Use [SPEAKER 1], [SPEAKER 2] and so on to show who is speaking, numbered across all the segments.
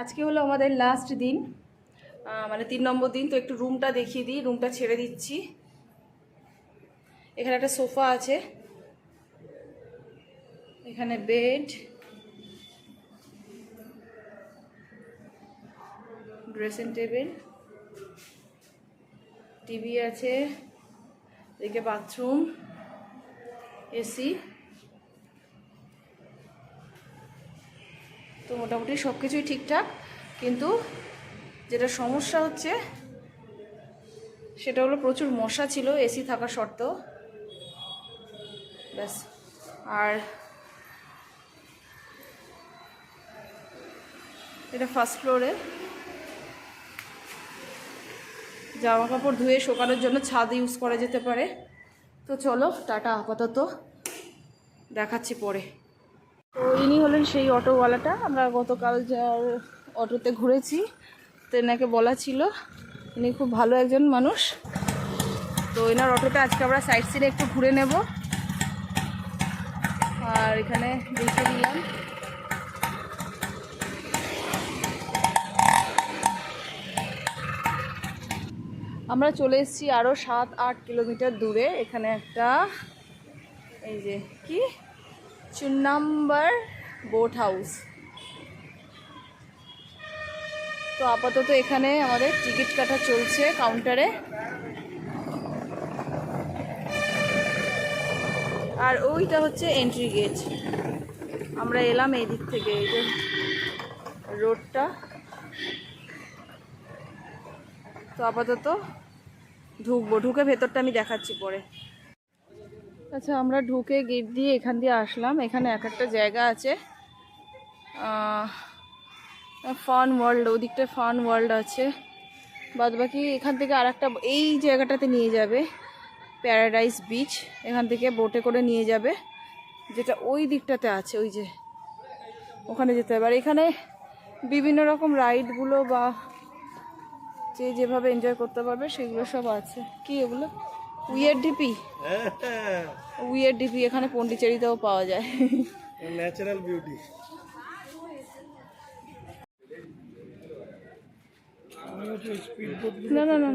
[SPEAKER 1] আজকে হলো আমাদের লাস্ট দিন। মানে তিন নম্বর দিন, তো একটু রুমটা দেখিয়ে দিই রুমটা ছেড়ে দিচ্ছি। এখানে একটা সোফা আছে। এখানে বেড ড্রেসিং টেবিল টিভি আছে, এদিকে বাথরুম এসি মোটামুটি সব কিছুই ঠিকঠাক। কিন্তু যেটা সমস্যা হচ্ছে, সেটা হলো প্রচুর মশা ছিল, এসি থাকা সত্ত্বেও। ব্যাস। আর এটা ফার্স্ট ফ্লোরে জামা কাপড় ধুয়ে শোকানোর জন্য ছাদ ইউজ করা যেতে পারে। তো চলো, টাটা, আপাতত। দেখাচ্ছি পরে। তো ইনি হলেন সেই অটোওয়ালাটা। আমরা গতকাল যার অটোতে ঘুরেছি তো এনাকে বলা ছিল। ইনি খুব ভালো একজন মানুষ। তো এনার অটোতে আজকে আমরা সাইড সিনে একটু ঘুরে নেব। আর এখানে দেখে দিলাম আমরা চলে এসেছি আরও সাত আট কিলোমিটার দূরে। এখানে একটা, এই যে, কি? চুন্নাম্বার বোট হাউস তো আপাতত এখানে আমাদের টিকিট কাটা চলছে কাউন্টারে আর ওইটা হচ্ছে এন্ট্রি গেট আমরা এলাম এই দিক থেকে, এই যে রোডটা তো আপাতত ঢুকবো, ঢুকে ভেতরটা আমি দেখাচ্ছি পরে। আচ্ছা আমরা ঢুকে গেট দিয়ে এখান দিয়ে আসলাম। এখানে এক একটা জায়গা আছে। ফান ওয়ার্ল্ড ওদিকটা ফান ওয়ার্ল্ড আছে। বাদ বাকি এখান থেকে আর একটা এই জায়গাটাতে নিয়ে যাবে প্যারাডাইস বিচ এখান থেকে বোটে করে নিয়ে যাবে, যেটা ওই দিকটাতে আছে, ওই যে ওখানে যেতে হবে। আর এখানে বিভিন্ন রকম রাইডগুলো বা যে যেভাবে এনজয় করতে পারবে, সেগুলো সব আছে। কি এগুলো? উইয়ার ডিপি উইয়ার ডিপি এখানে পন্ডিচেরিতেও পাওয়া যায়।
[SPEAKER 2] ন্যাচারাল বিউটি
[SPEAKER 1] না না না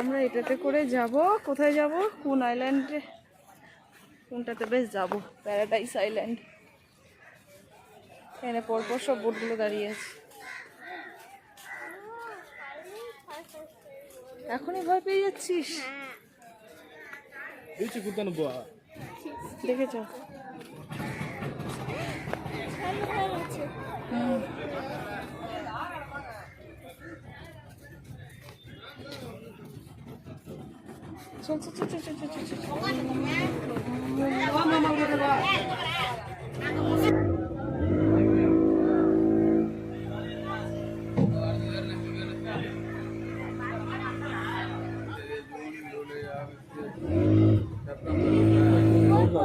[SPEAKER 1] আমরা এটাতে করে যাব। কোথায় যাব? কোন আইল্যান্ডে কোনটাতে? বেশ যাব। প্যারাডাইস আইল্যান্ড এখানে পরপর সব বোটগুলো দাঁড়িয়ে আছে। এখনই ভয় পেয়ে যাচ্ছিস? দেখেছ। চল চল চল চল চল চল চল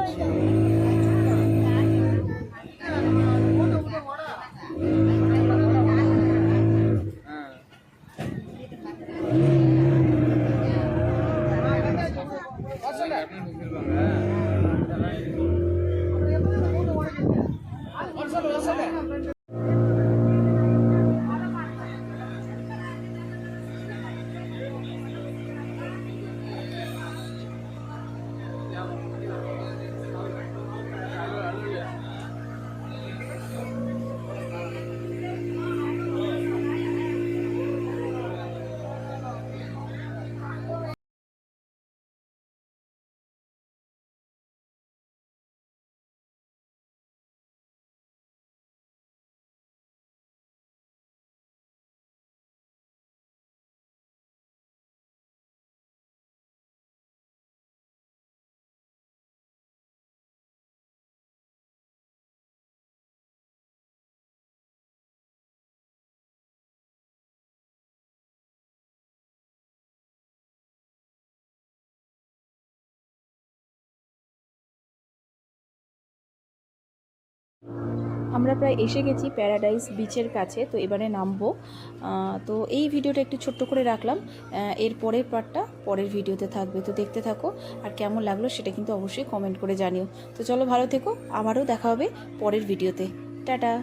[SPEAKER 1] Thank you.
[SPEAKER 3] আমরা প্রায় এসে গেছি প্যারাডাইস বিচের কাছে, তো এবারে নামবো। তো এই ভিডিওটা একটু ছোট্ট করে রাখলাম। এর পরের পার্টটা পরের ভিডিওতে থাকবে, তো দেখতে থাকো। আর কেমন লাগল সেটা কিন্তু অবশ্যই কমেন্ট করে জানিও। তো চলো ভালো থেকো, আবারও দেখা হবে পরের ভিডিওতে। টাটা!